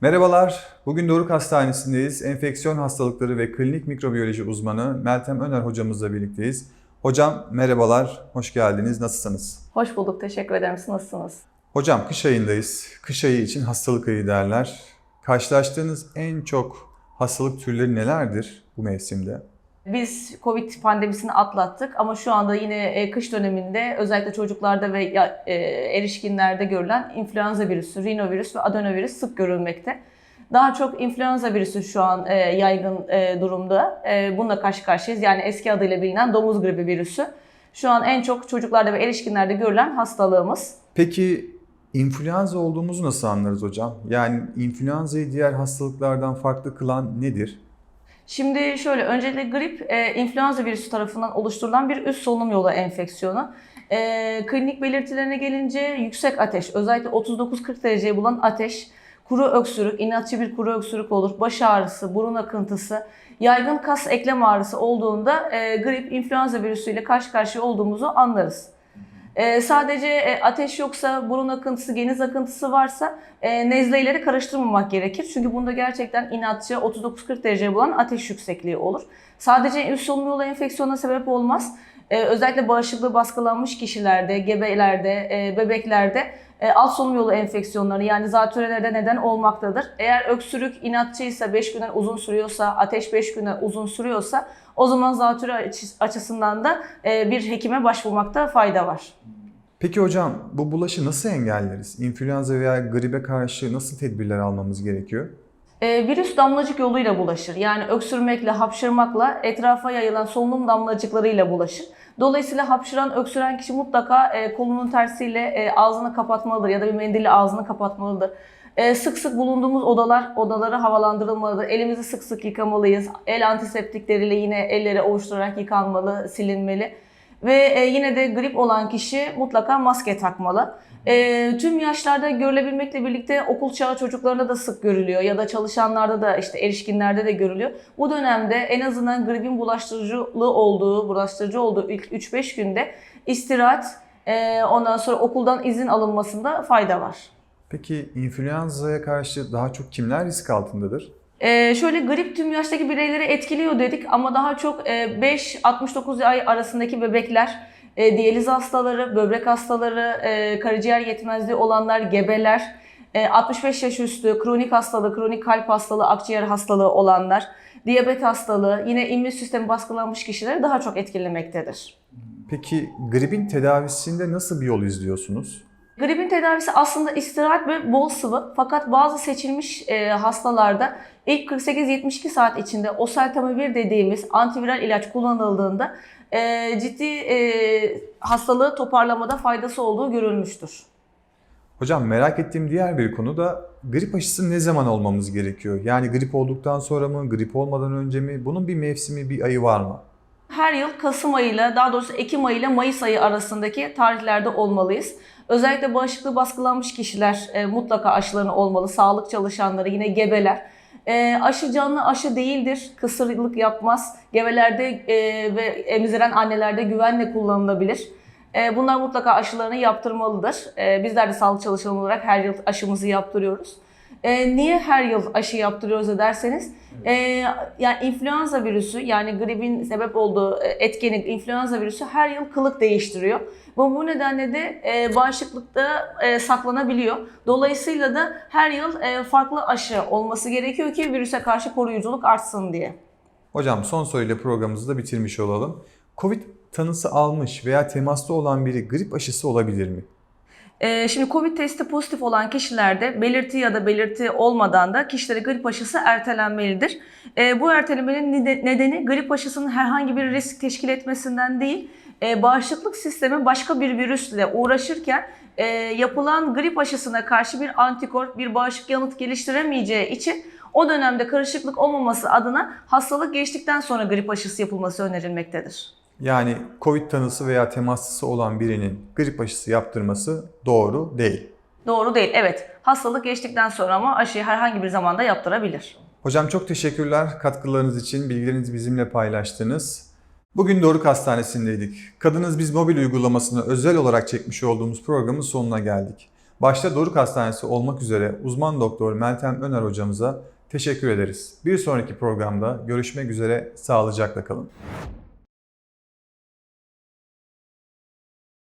Merhabalar, bugün Doruk Hastanesi'ndeyiz. Enfeksiyon hastalıkları ve klinik mikrobiyoloji uzmanı Meltem Öner hocamızla birlikteyiz. Hocam merhabalar, hoş geldiniz. Nasılsınız? Hoş bulduk, teşekkür ederim. Siz nasılsınız? Hocam kış ayındayız. Kış ayı için hastalık ayı derler. Karşılaştığınız en çok hastalık türleri nelerdir bu mevsimde? Biz Covid pandemisini atlattık ama şu anda yine e, kış döneminde özellikle çocuklarda ve e, erişkinlerde görülen influenza virüsü, rinovirüs ve adenovirüs sık görülmekte. Daha çok influenza virüsü şu an e, yaygın durumda. Bununla karşı karşıyayız. Yani eski adıyla bilinen domuz gribi virüsü. Şu an en çok çocuklarda ve erişkinlerde görülen hastalığımız. Peki influenza olduğumuzu nasıl anlarız hocam? Yani influenza'yı diğer hastalıklardan farklı kılan nedir? Şimdi şöyle, öncelikle grip e, influenza virüsü tarafından oluşturulan bir üst solunum yolu enfeksiyonu. E, klinik belirtilerine gelince yüksek ateş, özellikle 39-40 dereceye bulan ateş, kuru öksürük, inatçı bir kuru öksürük olur, baş ağrısı, burun akıntısı, yaygın kas eklem ağrısı olduğunda e, grip influenza virüsüyle karşı karşıya olduğumuzu anlarız. Ee, sadece e, ateş yoksa, burun akıntısı, geniz akıntısı varsa e, nezleyle de karıştırmamak gerekir. Çünkü bunda gerçekten inatçı 39-40 dereceye bulan ateş yüksekliği olur. Sadece üst solunum yolu enfeksiyonuna sebep olmaz. Ee, özellikle bağışıklığı baskılanmış kişilerde, gebelerde, e, bebeklerde e, alt solunum yolu enfeksiyonları yani zatürrelerde neden olmaktadır. Eğer öksürük inatçıysa 5 günden uzun sürüyorsa, ateş 5 günden uzun sürüyorsa o zaman zatürre açı- açısından da e, bir hekime başvurmakta fayda var. Peki hocam bu bulaşı nasıl engelleriz? İnfluenza veya gribe karşı nasıl tedbirler almamız gerekiyor? E, virüs damlacık yoluyla bulaşır. Yani öksürmekle, hapşırmakla etrafa yayılan solunum damlacıklarıyla bulaşır. Dolayısıyla hapşıran, öksüren kişi mutlaka e, kolunun tersiyle e, ağzını kapatmalıdır ya da bir mendille ağzını kapatmalıdır. E, sık sık bulunduğumuz odalar, odaları havalandırılmalıdır. Elimizi sık sık yıkamalıyız. El antiseptikleriyle yine elleri ovuşturarak yıkanmalı, silinmeli. Ve e, yine de grip olan kişi mutlaka maske takmalı. E, tüm yaşlarda görülebilmekle birlikte okul çağı çocuklarında da sık görülüyor ya da çalışanlarda da işte erişkinlerde de görülüyor. Bu dönemde en azından gripin bulaştırıcılığı olduğu, bulaştırıcı olduğu ilk 3-5 günde istirahat, e, ondan sonra okuldan izin alınmasında fayda var. Peki influenza'ya karşı daha çok kimler risk altındadır? Ee, şöyle grip tüm yaştaki bireyleri etkiliyor dedik ama daha çok e, 5-69 ay arasındaki bebekler, e, diyaliz hastaları, böbrek hastaları, e, karaciğer yetmezliği olanlar, gebeler, e, 65 yaş üstü, kronik hastalığı, kronik kalp hastalığı, akciğer hastalığı olanlar, diyabet hastalığı, yine immün sistemi baskılanmış kişileri daha çok etkilemektedir. Peki gripin tedavisinde nasıl bir yol izliyorsunuz? Gripin tedavisi aslında istirahat ve bol sıvı fakat bazı seçilmiş e, hastalarda ilk 48-72 saat içinde oseltamivir dediğimiz antiviral ilaç kullanıldığında e, ciddi e, hastalığı toparlamada faydası olduğu görülmüştür. Hocam merak ettiğim diğer bir konu da grip aşısı ne zaman olmamız gerekiyor? Yani grip olduktan sonra mı, grip olmadan önce mi? Bunun bir mevsimi, bir ayı var mı? Her yıl Kasım ayıyla daha doğrusu Ekim ayıyla Mayıs ayı arasındaki tarihlerde olmalıyız. Özellikle bağışıklığı baskılanmış kişiler e, mutlaka aşılarını olmalı. Sağlık çalışanları, yine gebeler. E, aşı canlı aşı değildir. Kısırlık yapmaz. Gebelerde e, ve emziren annelerde güvenle kullanılabilir. E, bunlar mutlaka aşılarını yaptırmalıdır. E, bizler de sağlık çalışanı olarak her yıl aşımızı yaptırıyoruz. E, niye her yıl aşı yaptırıyoruz da derseniz, e, yani influenza virüsü yani gripin sebep olduğu e, etkenlik influenza virüsü her yıl kılık değiştiriyor. Ve bu nedenle de e, bağışıklıkta e, saklanabiliyor. Dolayısıyla da her yıl e, farklı aşı olması gerekiyor ki virüse karşı koruyuculuk artsın diye. Hocam son soruyla programımızı da bitirmiş olalım. Covid tanısı almış veya temasta olan biri grip aşısı olabilir mi? Ee, Şimdi COVID testi pozitif olan kişilerde belirti ya da belirti olmadan da kişilere grip aşısı ertelenmelidir. Ee, Bu ertelemenin nede- nedeni grip aşısının herhangi bir risk teşkil etmesinden değil, e, bağışıklık sistemi başka bir virüsle uğraşırken e, yapılan grip aşısına karşı bir antikor, bir bağışık yanıt geliştiremeyeceği için o dönemde karışıklık olmaması adına hastalık geçtikten sonra grip aşısı yapılması önerilmektedir. Yani Covid tanısı veya temaslısı olan birinin grip aşısı yaptırması doğru değil. Doğru değil, evet. Hastalık geçtikten sonra ama aşıyı herhangi bir zamanda yaptırabilir. Hocam çok teşekkürler katkılarınız için, bilgilerinizi bizimle paylaştınız. Bugün Doruk Hastanesi'ndeydik. Kadınız Biz mobil uygulamasını özel olarak çekmiş olduğumuz programın sonuna geldik. Başta Doruk Hastanesi olmak üzere uzman doktor Meltem Öner hocamıza teşekkür ederiz. Bir sonraki programda görüşmek üzere, sağlıcakla kalın.